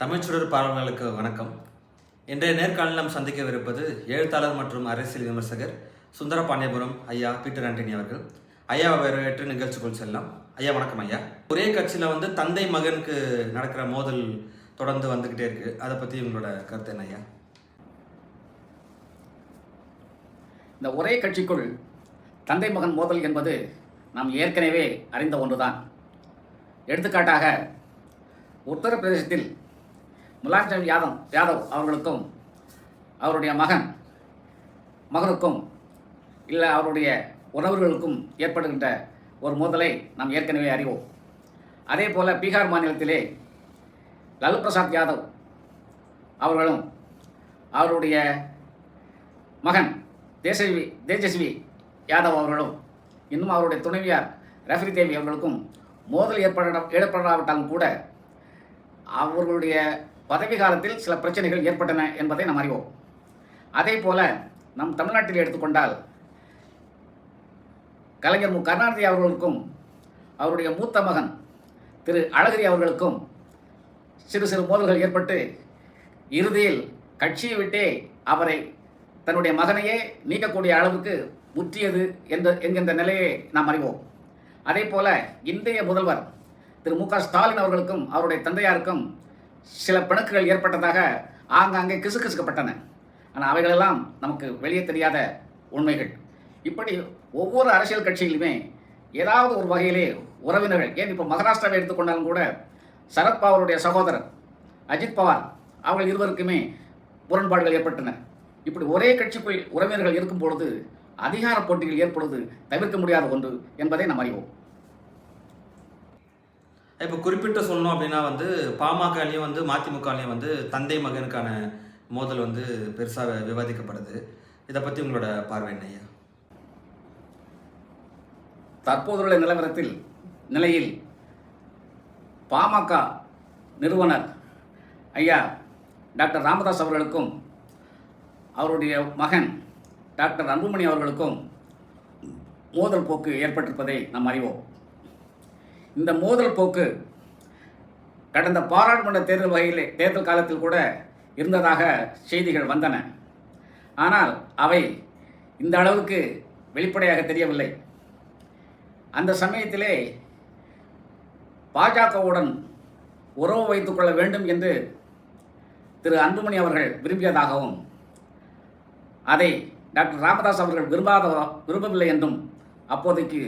தமிழ்ச்சுடர் பார்வையாளர்களுக்கு வணக்கம். இன்றைய நேர்காணலில் நாம் சந்திக்கவிருப்பது எழுத்தாளர் மற்றும் அரசியல் விமர்சகர் சுந்தர பாண்டியபுரம் ஐயா பீட்டர் ஆண்டனி அவர்கள். ஐயா வரவேற்று நிகழ்ச்சிக்குள் செல்லலாம். ஐயா வணக்கம் ஐயா. ஒரே கட்சியில் வந்து தந்தை மகனுக்கு நடக்கிற மோதல் தொடர்ந்து வந்துக்கிட்டே இருக்கு. அதை பற்றி உங்களோட கருத்து என்ன ஐயா? இந்த ஒரே கட்சிக்குள் தந்தை மகன் மோதல் என்பது நாம் ஏற்கனவே அறிந்த ஒன்றுதான். எடுத்துக்காட்டாக உத்தரப்பிரதேசத்தில் முலாஜம் யாதவ் யாதவ் அவர்களுக்கும் அவருடைய மகன் மகனுக்கும் இல்லை அவருடைய உறவுகளுக்கும் ஏற்படுகின்ற ஒரு மோதலை நாம் ஏற்கனவே அறிவோம். அதே போல் பீகார் மாநிலத்திலே லலு பிரசாத் யாதவ் அவர்களும் அவருடைய மகன் தேசவி தேஜஸ்வி யாதவ் அவர்களும் இன்னும் அவருடைய துணைவியார் ரஃபரி தேவி அவர்களுக்கும் மோதல் ஏற்பட ஏற்படாவிட்டாலும் கூட அவர்களுடைய பதவி காலத்தில் சில பிரச்சனைகள் ஏற்பட்டன என்பதை நாம் அறிவோம். அதே போல நம் தமிழ்நாட்டில் எடுத்துக்கொண்டால் கலைஞர் மு. கருணாநிதி அவர்களுக்கும் அவருடைய மூத்த மகன் திரு. அழகிரி அவர்களுக்கும் சிறு சிறு மோதல்கள் ஏற்பட்டு இறுதியில் கட்சியை விட்டே அவரை தன்னுடைய மகனையே நீக்கக்கூடிய அளவுக்கு முற்றியது என்ற என்கின்ற நிலையை நாம் அறிவோம். அதே போல இன்றைய முதல்வர் திரு. மு. க. ஸ்டாலின் அவர்களுக்கும் அவருடைய தந்தையாருக்கும் சில பிணக்குகள் ஏற்பட்டதாக ஆங்காங்கே கிசுகிசுக்கப்பட்டன. ஆனால் அவைகளெல்லாம் நமக்கு வெளியே தெரியாத உண்மைகள். இப்படி ஒவ்வொரு அரசியல் கட்சியிலுமே ஏதாவது ஒரு வகையிலே உறவினர்கள் ஏன் இப்போ மகாராஷ்டிராவை எடுத்துக்கொண்டாலும் கூட சரத்பவாருடைய சகோதரர் அஜித் பவார் அவர்கள் இருவருக்குமே முரண்பாடுகள் ஏற்பட்டன. இப்படி ஒரே கட்சிக்குள் உறவினர்கள் இருக்கும் பொழுது அதிகார போட்டிகள் ஏற்படுவது தவிர்க்க முடியாத ஒன்று என்பதை நாம் அறிவோம். இப்போ குறிப்பிட்டு சொல்லணும் அப்படின்னா வந்து பாமகலையும் வந்து மதிமுகலையும் வந்து தந்தை மகனுக்கான மோதல் வந்து பெருசாக விவாதிக்கப்படுது. இதை பற்றி உங்களோட பார்வை என்ன ஐயா? தற்போதுள்ள நிலவரத்தில் நிலையில் பாமக நிறுவனர் ஐயா டாக்டர் ராமதாஸ் அவர்களுக்கும் அவருடைய மகன் டாக்டர் அன்புமணி அவர்களுக்கும் மோதல் போக்கு ஏற்பட்டிருப்பதை நாம் அறிவோம். இந்த மோதல் போக்கு கடந்த பாராளுமன்ற தேர்தல் வகையில் தேர்தல் காலத்தில் கூட இருந்ததாக செய்திகள் வந்தன. ஆனால் அவை இந்த அளவுக்கு வெளிப்படையாக தெரியவில்லை. அந்த சமயத்திலே பாஜகவுடன் உறவு வைத்துக் கொள்ள வேண்டும் என்று திரு அன்புமணி அவர்கள் விரும்பியதாகவும் அதை டாக்டர் ராமதாஸ் அவர்கள் விரும்பாத விரும்பவில்லை என்றும் அப்போதைக்கு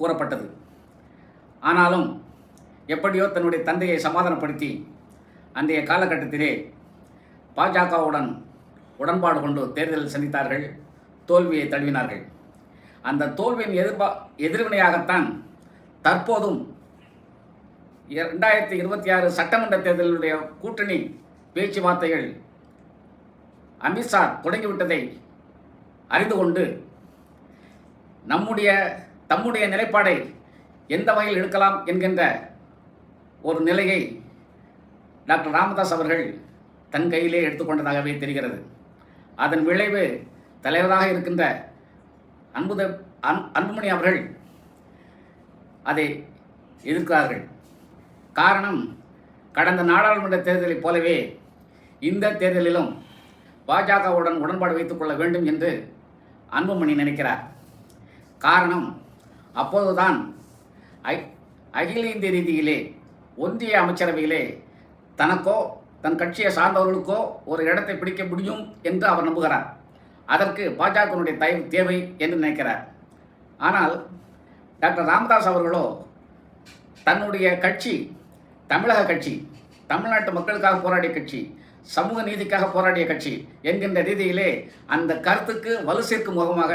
கூறப்பட்டது. ஆனாலும் எப்படியோ தன்னுடைய தந்தையை சமாதானப்படுத்தி அன்றைய காலகட்டத்திலே பாஜகவுடன் உடன்பாடு கொண்டு தேர்தலில் சந்தித்தார்கள் தோல்வியை தழுவினார்கள். அந்த தோல்வியின் எதிர்பா எதிர்வினையாகத்தான் தற்போதும் இரண்டாயிரத்தி இருபத்தி ஆறு சட்டமன்ற தேர்தலுடைய கூட்டணி பேச்சுவார்த்தைகள் அமித்ஷா தொடங்கிவிட்டதை அறிந்து கொண்டு நம்முடைய தம்முடைய நிலைப்பாடை எந்த வகையில் எடுக்கலாம் என்கின்ற ஒரு நிலையை டாக்டர் ராமதாஸ் அவர்கள் தன் கையிலே எடுத்துக்கொண்டதாகவே தெரிகிறது. அதன் விளைவு தலைவராக இருக்கின்ற அன்புத அன் அன்புமணி அவர்கள் அதை எதிர்க்கிறார்கள். காரணம் கடந்த நாடாளுமன்ற தேர்தலைப் போலவே இந்த தேர்தலிலும் பாஜகவுடன் உடன்பாடு வைத்துக் கொள்ள வேண்டும் என்று அன்புமணி நினைக்கிறார். காரணம் அப்போதுதான் அகில இந்திய ரீதியிலே ஒன்றிய அமைச்சரவையிலே தனக்கோ தன் கட்சியை சார்ந்தவர்களுக்கோ ஒரு இடத்தை பிடிக்க முடியும் என்று அவர் நம்புகிறார். அதற்கு பாஜகவினுடைய தயவு தேவை என்று நினைக்கிறார். ஆனால் டாக்டர் ராமதாஸ் அவர்களோ தன்னுடைய கட்சி தமிழக கட்சி தமிழ்நாட்டு மக்களுக்காக போராடிய கட்சி சமூக நீதிக்காக போராடிய கட்சி என்கின்ற ரீதியிலே அந்த கருத்துக்கு வலு சேர்க்கும் முகமாக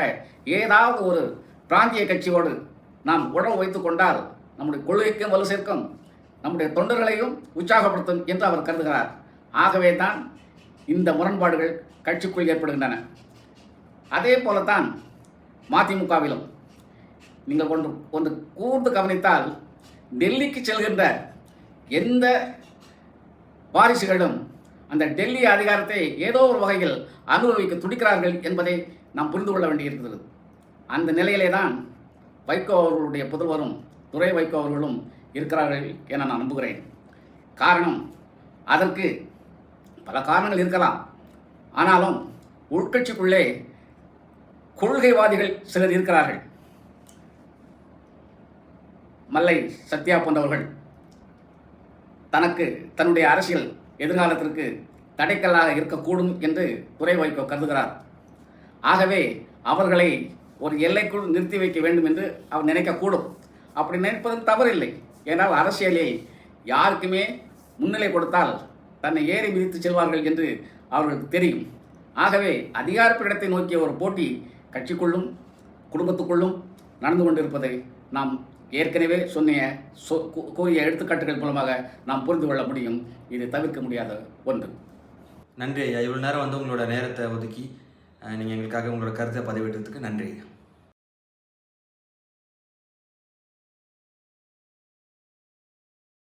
ஏதாவது ஒரு பிராந்திய கட்சியோடு நாம் உடம்பு வைத்து கொண்டால் நம்முடைய கொள்கைக்கும் வலு சேர்க்கும் நம்முடைய தொண்டர்களையும் உற்சாகப்படுத்தும் என்று அவர் கருதுகிறார். ஆகவே தான் இந்த முரண்பாடுகள் கட்சிக்குள் ஏற்படுகின்றன. அதே போலத்தான் மதிமுகவிலும் நீங்கள் ஒன்று ஒன்று கூர்ந்து கவனித்தால் டெல்லிக்கு செல்கின்ற எந்த வாரிசுகளும் அந்த டெல்லி அதிகாரத்தை ஏதோ ஒரு வகையில் அனுபவிக்க துடிக்கிறார்கள் என்பதை நாம் புரிந்து கொள்ள வேண்டியிருக்கிறது. அந்த நிலையிலே தான் வைகோ அவர்களுடைய புதல்வரும் துறை வைகோ அவர்களும் இருக்கிறார்கள் என நான் நம்புகிறேன். காரணம் அதற்கு பல காரணங்கள் இருக்கலாம். ஆனாலும் உள்கட்சிக்குள்ளே கொள்கைவாதிகள் சிலர் இருக்கிறார்கள். மல்லை சத்யா போன்றவர்கள் தனக்கு தன்னுடைய அரசியல் எதிர்காலத்திற்கு தடைக்கல்லாக இருக்கக்கூடும் என்று துறை வைக்கோ கருதுகிறார். ஆகவே அவர்களை ஒரு எல்லைக்குள் நிறுத்தி வைக்க வேண்டும் என்று அவர் நினைக்கக்கூடும். அப்படி நினைப்பதும் தவறில்லை. ஏனால் அரசியலில் யாருக்குமே முன்னிலை கொடுத்தால் தன்னை ஏறி மிதித்து செல்வார்கள் என்று அவர்களுக்கு தெரியும். ஆகவே அதிகாரப்பிடத்தை நோக்கிய ஒரு போட்டி கட்சிக்குள்ளும் குடும்பத்துக்குள்ளும் நடந்து கொண்டிருப்பதை நாம் ஏற்கனவே சொன்னிய சொ கூறிய எடுத்துக்காட்டுகள் மூலமாக நாம் புரிந்து கொள்ள முடியும். இது தவிர்க்க முடியாத ஒன்று. நன்றி ஐயா. இவ்வளோ நேரம் வந்து உங்களோட நேரத்தை ஒதுக்கி நீங்கள் எங்களுக்காக உங்களோட கருத்தை பதிவிட்டதுக்கு நன்றி